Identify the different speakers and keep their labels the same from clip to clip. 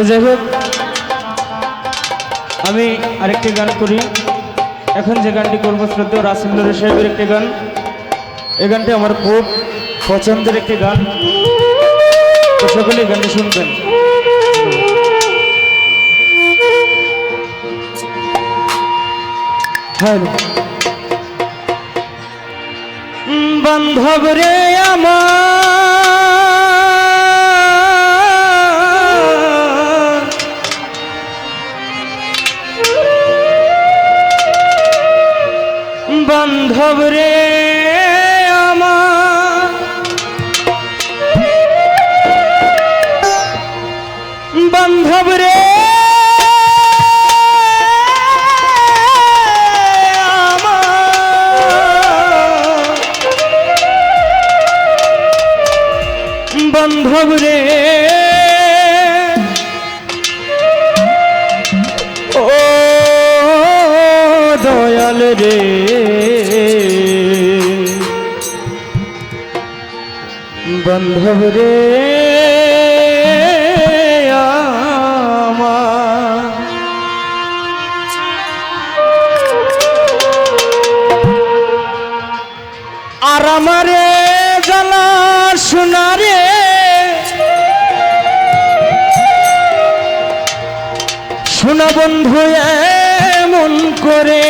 Speaker 1: তো যাই হোক, আমি আরেকটি গান করি। এখন যে গানটি করব শ্রদ্ধেয় রাসেন্দ্র সাহেবের একটি গান। এই গানটি আমার খুব পছন্দের একটি গান। তো সকলেই গানটি শুনবেন। হ্যাঁ, হ্যাঁ। বান্ধব রে আমার মাধব রে ও দয়াল রে। বন্ধব রে আর আমারে জ্বালা সোনারে না বন্ধু এমন করে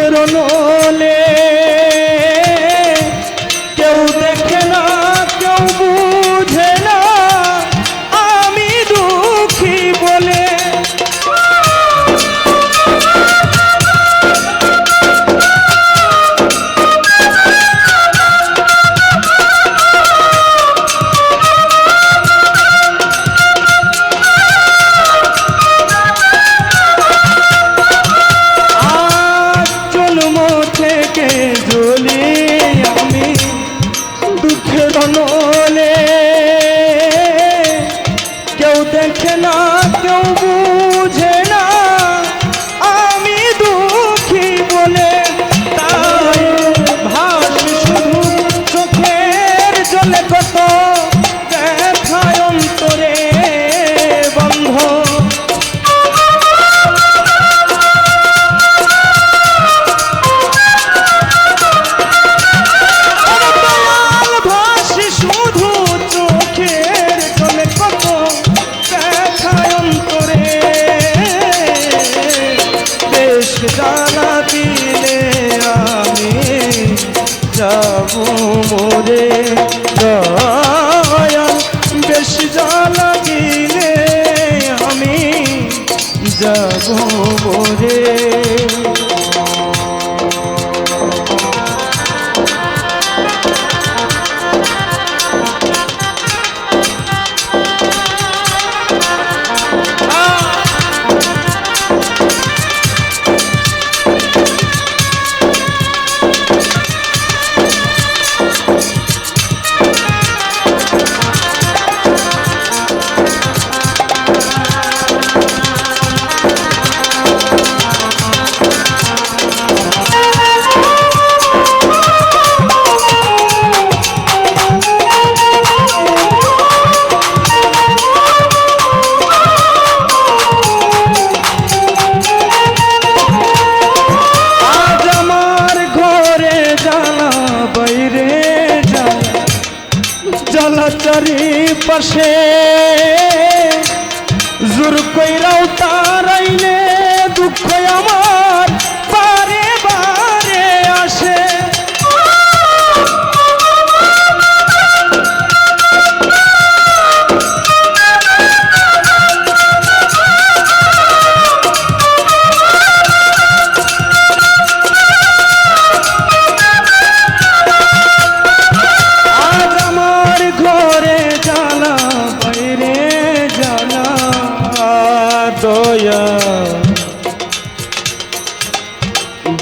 Speaker 1: চরণলে Oh. আসে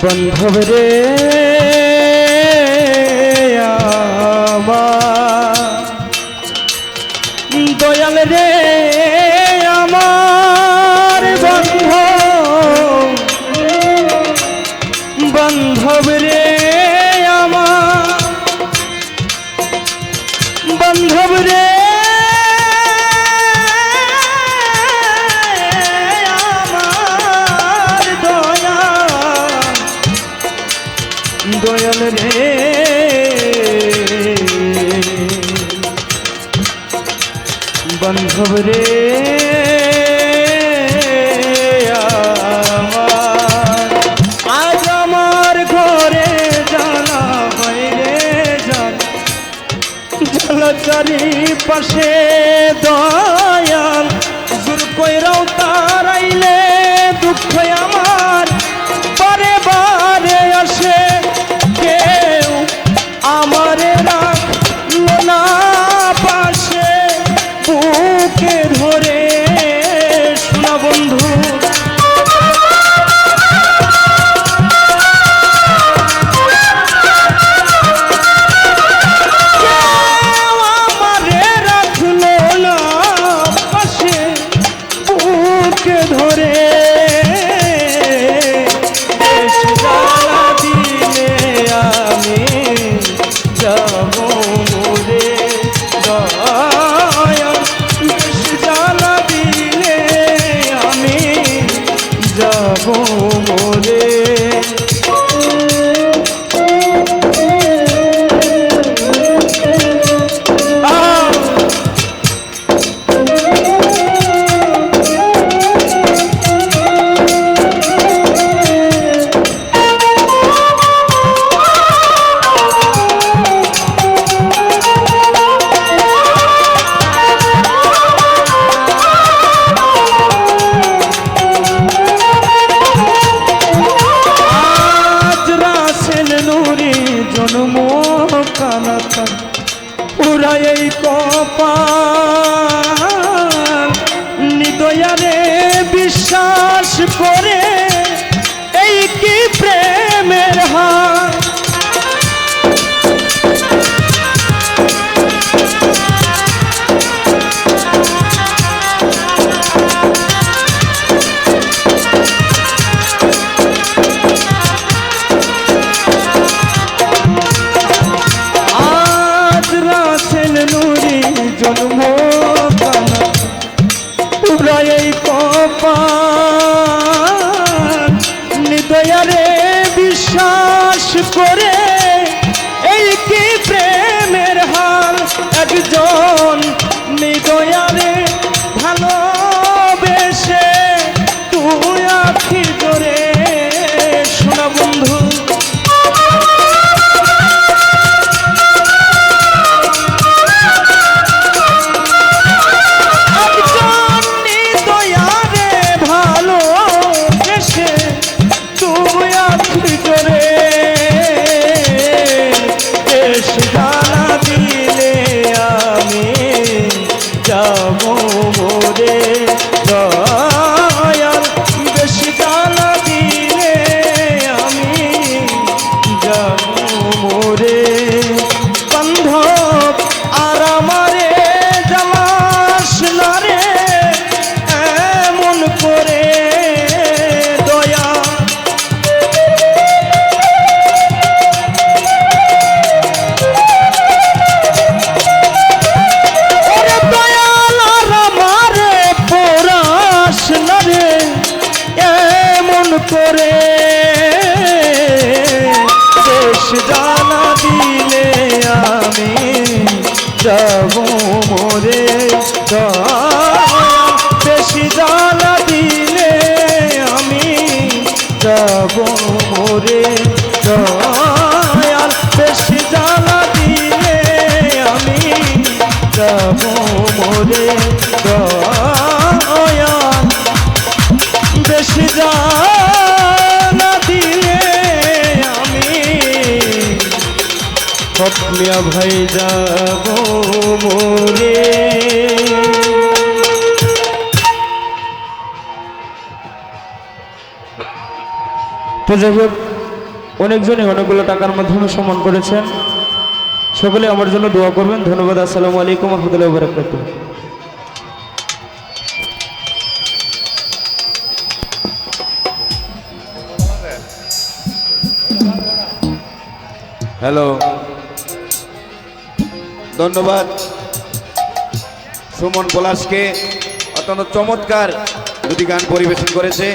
Speaker 1: বন্ধব রে। জলচারি পাশে দয়াল গুরু কইরাও তা তোমরা কপা করে শেষ জানা দিলে আমি যাব মোরে বেশি জানা দিলে আমি যাব মোরে দয়াল বেশি জানা দিলে আমি যাব মোরে হকমিয়া ভাই যাব মোরে তো যাই হোক, অনেকজনই অনেকগুলো টাকার মাধ্যমে সম্মান করেছেন। সকলে আমার জন্য দোয়া করবেন। ধন্যবাদ, আসসালামু আলাইকুম রহমতুল্লাহ বরকাত
Speaker 2: হ্যালো। ধন্যবাদ। সুমন পলাশকে অত্যন্ত চমৎকার দুটি গান পরিবেশন করেছে।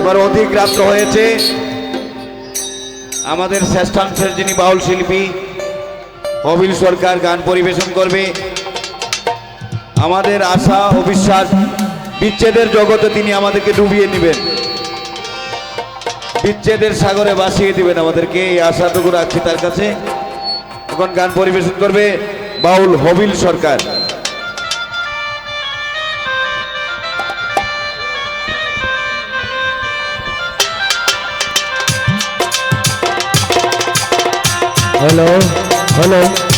Speaker 2: এবার অধিক রাত্র হয়েছে। আমাদের শ্রেষ্ঠাংশের যিনি বাউল শিল্পী হবিল সরকার গান পরিবেশন করবে। আমাদের আশা ও বিশ্বাস, বিচ্ছেদের জগতে তিনি আমাদেরকে ডুবিয়ে নেবেন বিচ্ছেদের সাগরে ভাসিয়ে দিবেন আমাদেরকে। এই আশাটুকু রাখছি তার কাছে। এখন গান পরিবেশন করবে বাউল হবিল সরকার।
Speaker 1: Hello hello.